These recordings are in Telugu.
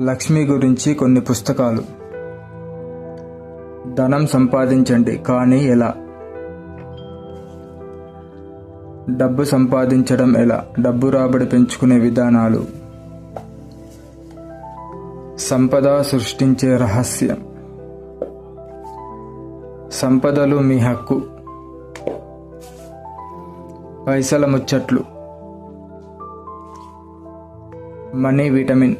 లక్ష్మి గురించి కొన్ని పుస్తకాలు. ధనం సంపాదించండి కానీ ఎలా? డబ్బు సంపాదించడం ఎలా? డబ్బు రాబడి పెంచుకునే విధానాలు. సంపద సృష్టించే రహస్యం. సంపదలు మీ హక్కు. పైసల ముచ్చట్లు. Money vitamin.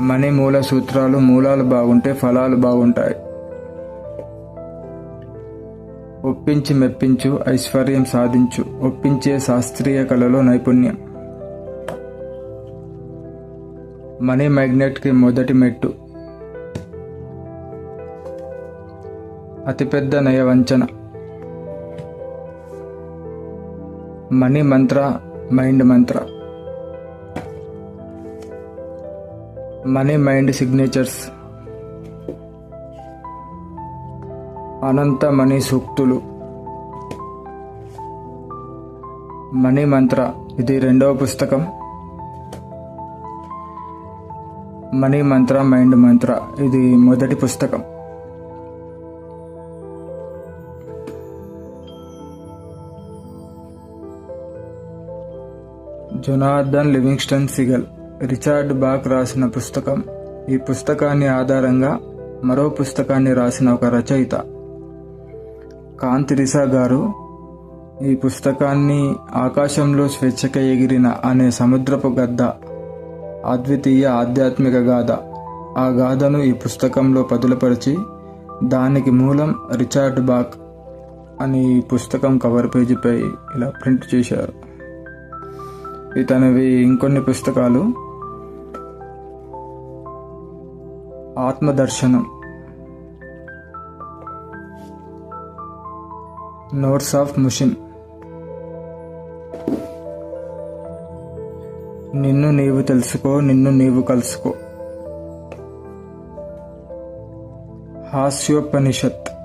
మనీ మూల సూత్రాలు మూలాలు బాగుంటే ఫలాలు బాగుంటాయి. ఒప్పించి మెప్పించు ఐశ్వర్యం సాధించు. ఒప్పించే శాస్త్రీయ కళలో నైపుణ్యం. మనీ మ్యాగ్నెట్కి మొదటి మెట్టు. అతిపెద్ద నయవంచన. Money mantra mind mantra. Money mind signatures. అనంత మనీ సూక్తులు. మనీ మంత్ర ఇది రెండవ పుస్తకం. మనీ మంత్ర మైండ్ మంత్ర ఇది మొదటి పుస్తకం. Jonathan Livingston Seagull. Richard Bach రాసిన పుస్తకం. ఈ పుస్తకాన్ని ఆధారంగా మరో పుస్తకాన్ని రాసిన ఒక రచయిత. కాంతిరిసా గారు ఈ పుస్తకాన్ని ఆకాశంలో స్వేచ్ఛక ఎగిరిన అనే సముద్రపు గద్ద అద్వితీయ ఆధ్యాత్మిక గాథ. ఆ గాథను ఈ పుస్తకంలో పదులపరిచి దానికి మూలం రిచార్డ్ బాక్ అని ఈ పుస్తకం కవర్ పేజీపై ఇలా ప్రింట్ చేశారు. ఇతనివి ఇంకొన్ని పుస్తకాలు. ఆత్మదర్శనం. Notes of Mushin. నిన్ను నీవు తెలుసుకో నిన్ను నీవు కలుసుకో. హాస్యోపనిషత్.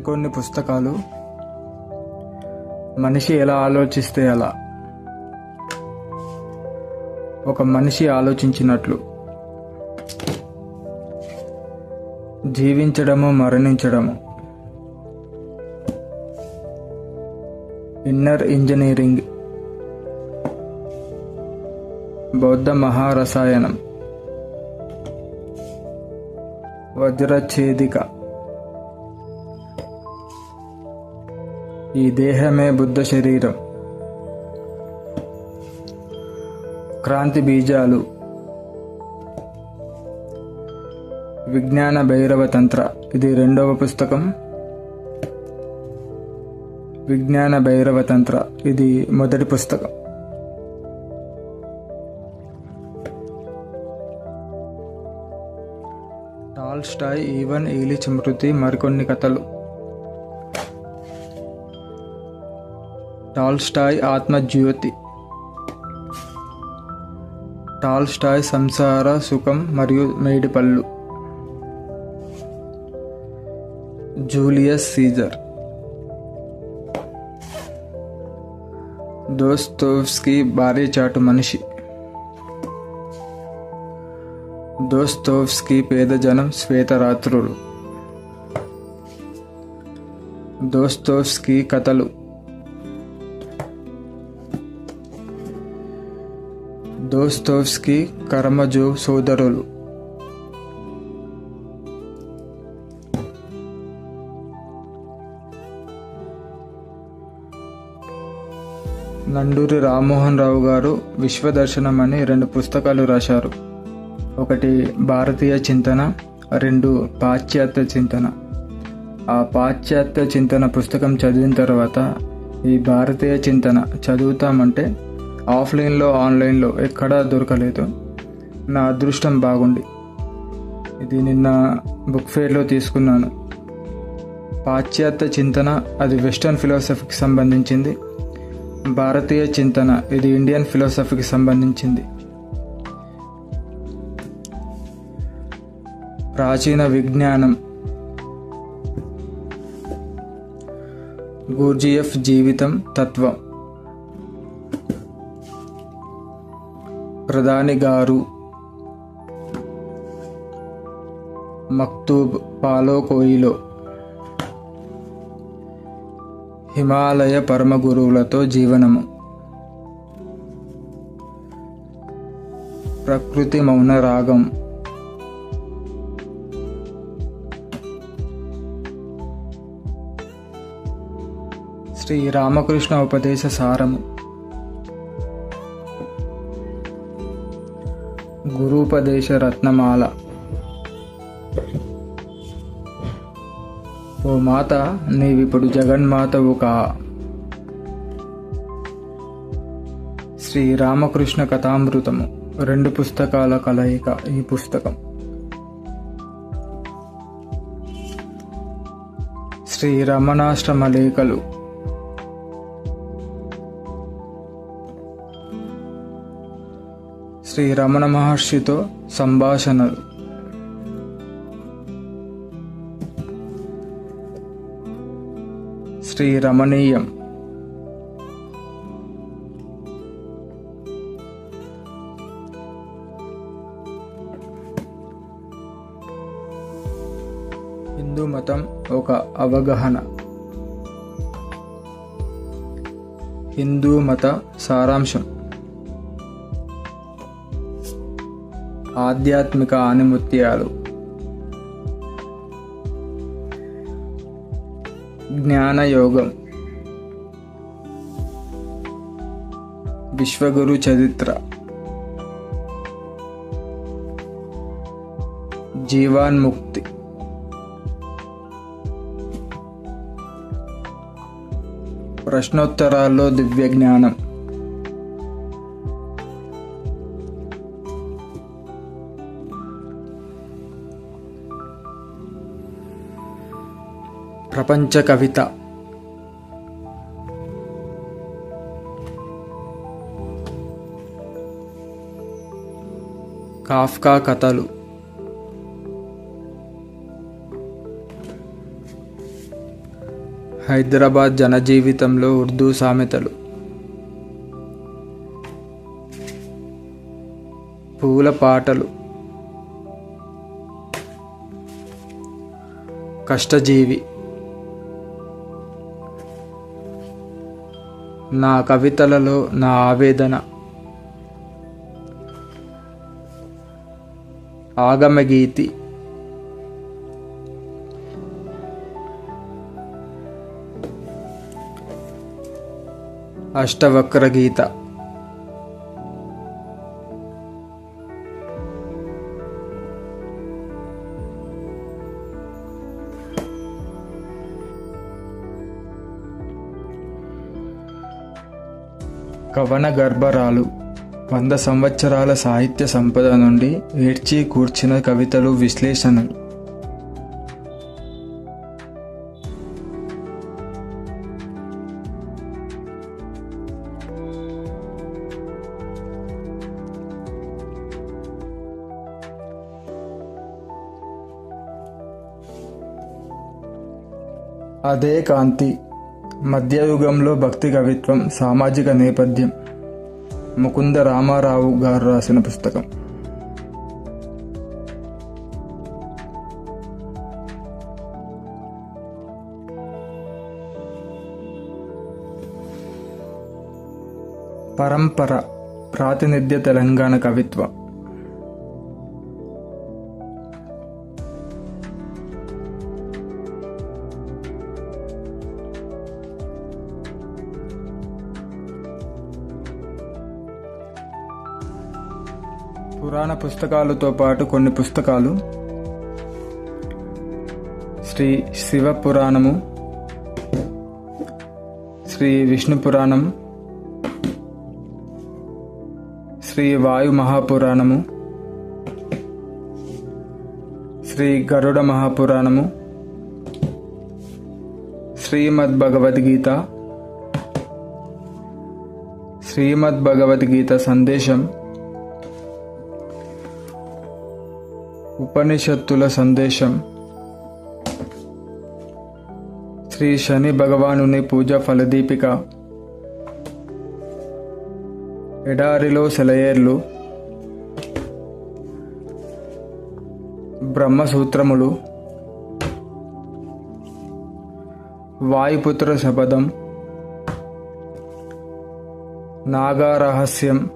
మరికొన్ని పుస్తకాలు. మనిషి ఎలా ఆలోచిస్తే అలా. ఒక మనిషి ఆలోచించినట్లు. జీవించడము మరణించడము. Inner engineering. బౌద్ధ మహారసాయనం. వజ్రఛేదిక. ఈ దేహమే బుద్ధ శరీరం. క్రాంతి బీజాలు. విజ్ఞాన భైరవ తంత్ర. ఇది రెండవ పుస్తకం. విజ్ఞాన భైరవ తంత్ర. ఇది మొదటి పుస్తకం. టాల్ స్టాయ్ ఈవన్ ఈలిచ్ మృతి మరికొన్ని కథలు. టాల్స్టాయ్ ఆత్మజ్యోతి. టాల్స్టాయ్ సంసార సుఖం మరియు మేడిపళ్ళు. Julius Caesar. దోస్తోవ్స్కీ భారీ చాటు మనిషి. దోస్తోవ్స్కీ పేద జనం శ్వేతరాత్రులు. దోస్తోవ్స్కీ కథలు. దోస్తోవ్స్కీ కరమజో సోదరులు. నండూరి రామ్మోహన్ రావు గారు విశ్వదర్శనం అని రెండు పుస్తకాలు రాశారు. ఒకటి భారతీయ చింతన రెండు పాశ్చాత్య చింతన. ఆ పాశ్చాత్య చింతన పుస్తకం చదివిన తర్వాత ఈ భారతీయ చింతన చదువుతామంటే ఆఫ్లైన్లో ఆన్లైన్లో ఎక్కడా దొరకలేదు. నా అదృష్టం బాగుండి ఇది నిన్న బుక్ ఫేర్లో తీసుకున్నాను. పాశ్చాత్య చింతన అది వెస్టర్న్ ఫిలాసఫీకి సంబంధించింది. భారతీయ చింతన ఇది ఇండియన్ ఫిలాసఫీకి సంబంధించింది. ప్రాచీన విజ్ఞానం. గూర్జియఫ్ జీవితం తత్వం. ప్రధాని గారు మక్తూబ్ పాలో కోయిలో హిమాలయ పరమ గురువులతో జీవనము. ప్రకృతి మౌన రాగం. శ్రీ రామకృష్ణ ఉపదేశ సారము. గురూపదేశ రత్నమాల ఓ మాత నీవిప్పుడు జగన్మాతవు కా? శ్రీ రామకృష్ణ కథామృతము రెండు పుస్తకాల కలయిక ఈ పుస్తకం. శ్రీ రమణాశ్రమ లేఖలు శ్రీ రమణ మహర్షితో సంభాషణలు. శ్రీ రమణీయం హిందూ మతం ఒక అవగాహన. హిందూ మత సారాంశం. ఆధ్యాత్మిక ఆనిముత్యాలు. జ్ఞానయోగం. విశ్వగురు చరిత్ర. జీవాన్ముక్తి. ప్రశ్నోత్తరాల్లో దివ్య జ్ఞానం ప్రపంచ కవిత. కాఫ్కా కథలు. హైదరాబాద్ జనజీవితంలో ఉర్దూ సామెతలు. పూల పాటలు. కష్టజీవి. నా కవితలలో నా ఆవేదన ఆగమగీతి అష్టవక్ర గీత పవన గర్భరాలు. వంద సంవత్సరాల సాహిత్య సంపద నుండి ఏడ్చి కూర్చిన కవితలు విశ్లేషణలు. అదే కాంతి. మధ్యయుగంలో భక్తి కవిత్వం సామాజిక నేపథ్యం. ముకుంద రామారావు గారు రాసిన పుస్తకం పరంపర ప్రాతినిధ్య తెలంగాణ కవిత్వం పురాణ పుస్తకాలతో పాటు కొన్ని పుస్తకాలు. శ్రీ శివ పురాణము. శ్రీ విష్ణు పురాణం. శ్రీ వాయు మహాపురాణము. శ్రీ గరుడ మహాపురాణము. శ్రీమద్ భగవద్గీత. శ్రీమద్ భగవద్గీత సందేశం. ఉపనిషత్తుల సందేశం. శ్రీ శని భగవానుని పూజ ఫలదీపిక. ఎడారిలో సెలయేర్లు. బ్రహ్మసూత్రములు. వాయుపుత్ర శపథం. నాగారహస్యం.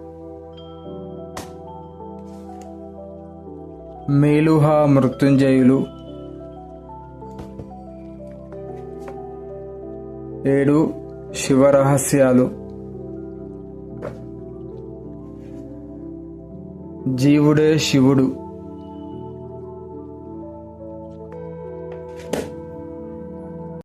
మేలుహా మృత్యుంజయులు. ఏడు శివరహస్యాలు. జీవుడే శివుడు.